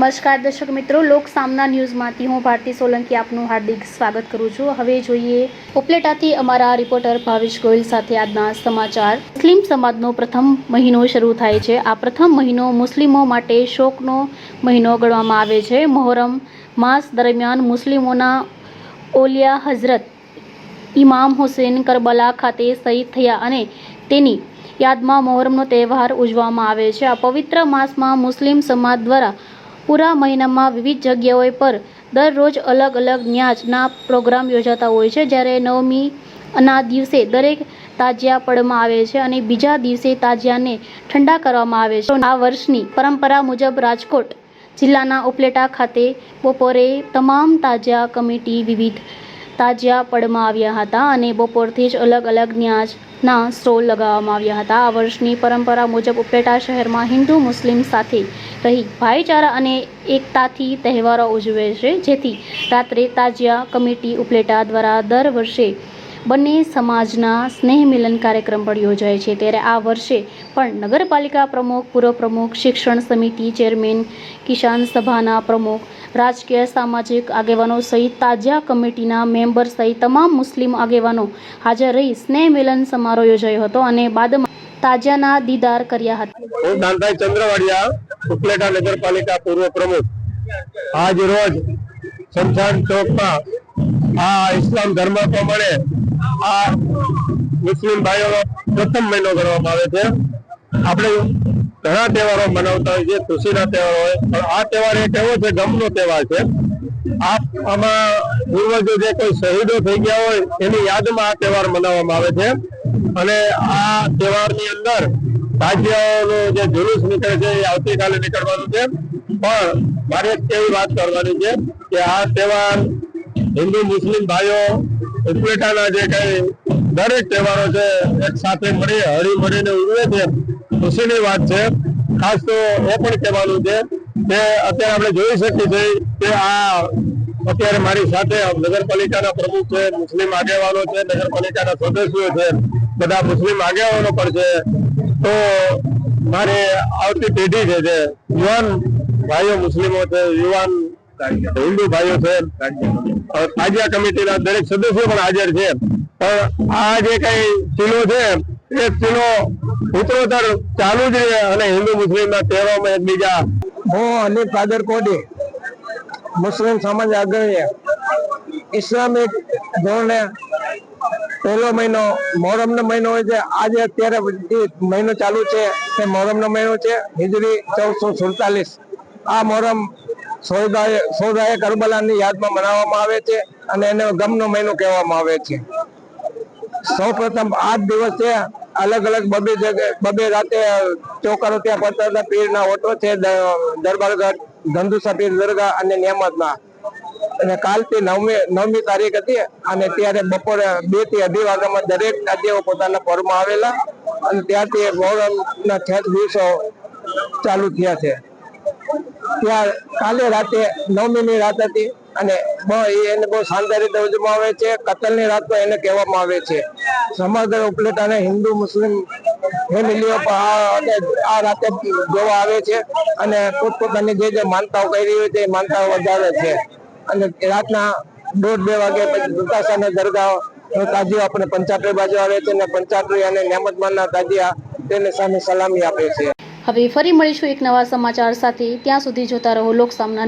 નમસ્કાર દર્શક મિત્રો, લોક સામના ન્યૂઝમાંથી હું ભારતી સોલંકી આપનું હાર્દિક સ્વાગત કરું છું. હવે જોઈએ ઉપલેટાથી અમારા રિપોર્ટર ભાવેશ ગોયલ સાથે આજના સમાચાર. મુસ્લિમ સમાજનો પ્રથમ મહિનો શરૂ થાય છે. આ પ્રથમ મહિનો મુસ્લિમો માટે શોકનો મહિનો ગણવામાં આવે છે. મોહરમ માસ દરમિયાન મુસ્લિમોના ઓલિયા હઝરત ઇમામ હુસેન કરબલા ખાતે શહીદ થયા અને તેની યાદમાં મોહરમનો તહેવાર ઉજવવામાં આવે છે. આ પવિત્ર માસમાં મુસ્લિમ સમાજ દ્વારા પૂરા મહિનામાં વિવિધ જગ્યાઓ પર દરરોજ અલગ અલગ ન્યાજના પ્રોગ્રામ યોજાતા હોય છે. જ્યારે નવમી ના દિવસે દરેક તાજિયા પડવામાં આવે છે અને બીજા દિવસે તાજિયાને ઠંડા કરવામાં આવે છે. આ વર્ષની પરંપરા મુજબ રાજકોટ જિલ્લાના ઉપલેટા ખાતે બપોરે તમામ તાજિયા કમિટી વિવિધ તાજિયા પડમાં આવ્યા હતા અને બપોરથી જ અલગ અલગ ન્યાજના સ્ટોલ લગાવવામાં આવ્યા હતા. આ વર્ષની પરંપરા મુજબ ઉપલેટા શહેરમાં હિન્દુ મુસ્લિમ સાથે રહી ભાઈચારા અને એકતાથી તહેવારો ઉજવે છે. જેથી રાત્રે તાજિયા કમિટી ઉપલેટા દ્વારા દર વર્ષે બંને સમાજના સ્નેહ મિલન કાર્યક્રમ પણ યોજાય છે. ત્યારે આ વર્ષે પણ નગરપાલિકા પ્રમુખ પૂર્વ પ્રમુખ શિક્ષણ સમિતિ ચેરમેન, કિસાન સભાના પ્રમુખ, રાજકીય સામાજિક આગેવાનો સહિત તાજા કમિટીના મેમ્બર સહિત તમામ મુસ્લિમ આગેવાનો હાજર રહી સ્નેહ મિલન સમારોહ યોજાયો હતો અને બાદમાં તાજાના દીદાર કર્યા હતા. હું દાનભાઈ ચંદ્રવાડિયા, ઉપલેટા નગરપાલિકા પૂર્વ પ્રમુખ આજ રોજ શમશાન ચોકમાં આ ઇસ્લામ ધર્મ પ્રમાણે આ મુસ્લિમ ભાઈઓનો પ્રથમ મહિનો કરવામાં આવે છે. આપણે ઘણા તહેવારો મનાવતા હોય છે ખુશીના તહેવારો હોય, પણ આ તહેવાર એક એવો છે, ગમનો તહેવાર છે. આમાં પૂર્વજો જે કોઈ શહીદો થઈ ગયા હોય, એની યાદમાં આ તહેવાર મનાવવામાં આવે છે. અને આ તહેવારની અંદર રાજ્યનું જે જુલુસ નીકળે છે, એ આવતીકાલે નીકળવાનું છે. પણ મારે એવી વાત કરવાની છે કે આ તહેવાર હિન્દુ, મુસ્લિમ ભાઈઓ ઉપલેટાના જે કઈ દરેક તહેવારો છે, એક સાથે મળી હળી મળીને ઉજવે છે. ખુશીની વાત છે. ખાસ તો એ પણ કહેવાનું છે કે અત્યારે આપણે જોઈ શકીએ છીએ કે આ અત્યારે મારી સાથે નગરપાલિકાના પ્રમુખ છે, મુસ્લિમ આગેવાનો છે, નગરપાલિકાના સદસ્યો છે, બધા મુસ્લિમ આગેવાનો પણ છે. તો મારે આવતી પેઢી છે જે યુવાન ભાઈઓ મુસ્લિમો છે, યુવાન હિન્દુ ભાઈઓ છે તાજિયા કમિટીના દરેક સદસ્યો પણ હાજર છે. પણ આ જે કઈ ચીલો છે, એ ચીલો ઉત્તરોત્તર ચાલુ જ રહે અને હિન્દુ મુસ્લિમના તહેવારોમાં એકબીજા હું હનીફ કાદર કોડી. મુસ્લિમ સમાજ અગ્રણી ઇસ્લામિક ધોરણે પહેલો મહિનો મોહરમ નો મહિનો હોય છે. આજે અત્યારે મહિનો ચાલુ છે તે મોહરમ નો મહિનો છે. હિજરી ચૌદસો સુડતાલીસ. આ મોહરમ સોદાએ સોદાએ કરબલાની યાદમાં મનાવવામાં આવે છે અને એને ગમનો મહિનો કહેવામાં આવે છે. સૌ પ્રથમ આઠ દિવસ અલગ અલગ બબે જગ્યાએ બબે રાતે ચોકારો ત્યાં પડતા હતા, પીરના ઓટો છે દરબારગઢ, ધંધુસા પીર દરગાહ અને નિયામતમાં અને કાલથી નવમી નવમી તારીખ હતી અને ત્યારે બપોરે બેથી અઢી વાગ્યામાં દરેક રાજ્યો પોતાના પરમાં આવેલા અને ત્યારથી મોહરમના છેક દિવસો ચાલુ થયા છે. ત્યાં કાલે રાતે નવમીની રાત હતી અને એને બહુ શાનદાર રીતે ઉજવવામાં આવે છે, કતલની રાત તો એને કહેવામાં આવે છે. સમગ્ર ઉપલેટાને હિન્દુ મુસ્લિમ ફેમિલીઓ આ રાતે જોવા આવે છે અને પોતપોતાની જે જે માનતાઓ કરી હોય તે માનતાઓ વધારે છે. અને રાતના દોઢ બે વાગે પછી દુતાસાના દરગાહ તાજીઓ આપણે પંચાટરી બાજુ આવે છે અને પંચાટરી અને નિયામતમાનના તાજિયા તેને સામે સલામી આપે છે. હવે ફરી મળીશું એક નવા સમાચાર સાથે. ત્યાં સુધી જોતા રહો લોક સામના